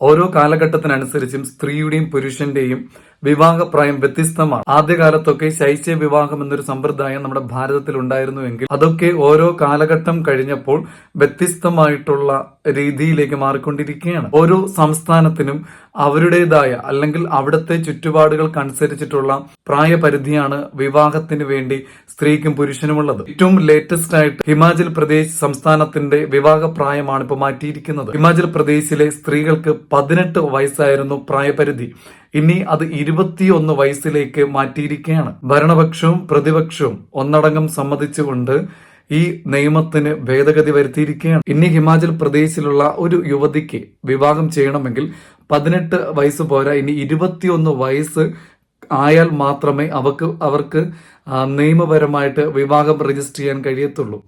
ഓരോ കാലഘട്ടത്തിനനുസരിച്ചും സ്ത്രീയുടെയും പുരുഷന്റെയും വിവാഹപ്രായം വ്യത്യസ്തമാണ്. ആദ്യകാലത്തൊക്കെ ശൈശ്യ വിവാഹം എന്നൊരു സമ്പ്രദായം നമ്മുടെ ഭാരതത്തിൽ ഉണ്ടായിരുന്നുവെങ്കിൽ അതൊക്കെ ഓരോ കാലഘട്ടം കഴിഞ്ഞപ്പോൾ വ്യത്യസ്തമായിട്ടുള്ള രീതിയിലേക്ക് മാറിക്കൊണ്ടിരിക്കുകയാണ്. ഓരോ സംസ്ഥാനത്തിനും അവരുടേതായ അല്ലെങ്കിൽ അവിടുത്തെ ചുറ്റുപാടുകൾക്കനുസരിച്ചിട്ടുള്ള പ്രായപരിധിയാണ് വിവാഹത്തിന് വേണ്ടി സ്ത്രീക്കും പുരുഷനുമുള്ളത്. ഏറ്റവും ലേറ്റസ്റ്റ് ആയിട്ട് ഹിമാചൽ പ്രദേശ് സംസ്ഥാനത്തിന്റെ വിവാഹ പ്രായമാണ് ഇപ്പോൾ മാറ്റിയിരിക്കുന്നത്. ഹിമാചൽ പ്രദേശിലെ സ്ത്രീകൾക്ക് പതിനെട്ട് വയസ്സായിരുന്നു പ്രായപരിധി. ഇനി അത് ഇരുപത്തിയൊന്ന് വയസ്സിലേക്ക് മാറ്റിയിരിക്കുകയാണ്. ഭരണപക്ഷവും പ്രതിപക്ഷവും ഒന്നടങ്കം സമ്മതിച്ചുകൊണ്ട് ഈ നിയമത്തിന് ഭേദഗതി വരുത്തിയിരിക്കുകയാണ്. ഇനി ഹിമാചൽ പ്രദേശിലുള്ള ഒരു യുവതിക്ക് വിവാഹം ചെയ്യണമെങ്കിൽ പതിനെട്ട് വയസ്സ് പോരാ. ഇനി ഇരുപത്തിയൊന്ന് വയസ്സ് ആയാൽ മാത്രമേ അവർക്ക് അവർക്ക് നിയമപരമായിട്ട് വിവാഹം രജിസ്റ്റർ ചെയ്യാൻ കഴിയത്തുള്ളൂ.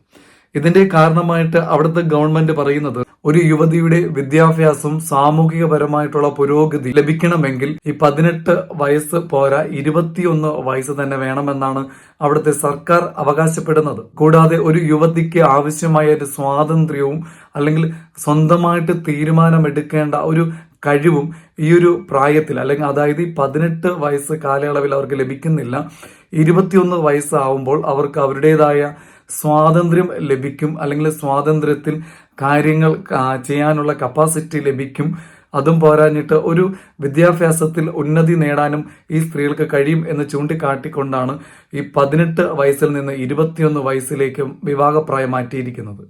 ഇതിന്റെ കാരണമായിട്ട് അവിടുത്തെ ഗവൺമെന്റ് പറയുന്നത് ഒരു യുവതിയുടെ വിദ്യാഭ്യാസവും സാമൂഹികപരമായിട്ടുള്ള പുരോഗതി ലഭിക്കണമെങ്കിൽ ഈ പതിനെട്ട് വയസ്സ് പോരാ ഇരുപത്തിയൊന്ന് വയസ്സ് തന്നെ വേണമെന്നാണ് അവിടുത്തെ സർക്കാർ അവകാശപ്പെടുന്നത്. കൂടാതെ ഒരു യുവതിക്ക് ആവശ്യമായ ഒരു സ്വാതന്ത്ര്യവും അല്ലെങ്കിൽ സ്വന്തമായിട്ട് തീരുമാനമെടുക്കേണ്ട ഒരു കഴിവും ഈ ഒരു പ്രായത്തിൽ അല്ലെങ്കിൽ അതായത് ഈ പതിനെട്ട് വയസ്സ് കാലയളവിൽ അവർക്ക് ലഭിക്കുന്നില്ല. ഇരുപത്തിയൊന്ന് വയസ്സാവുമ്പോൾ അവർക്ക് അവരുടേതായ സ്വാതന്ത്ര്യം ലഭിക്കും അല്ലെങ്കിൽ സ്വാതന്ത്ര്യത്തിൽ കാര്യങ്ങൾ ചെയ്യാനുള്ള കപ്പാസിറ്റി ലഭിക്കും. അതും പോരാഞ്ഞിട്ട് ഒരു വിദ്യാഭ്യാസത്തിൽ ഉന്നതി നേടാനും ഈ സ്ത്രീകൾക്ക് കഴിയും എന്ന് ചൂണ്ടിക്കാട്ടിക്കൊണ്ടാണ് ഈ പതിനെട്ട് വയസ്സിൽ നിന്ന് ഇരുപത്തിയൊന്ന് വയസ്സിലേക്ക് വിവാഹപ്രായം മാറ്റിയിരിക്കുന്നത്.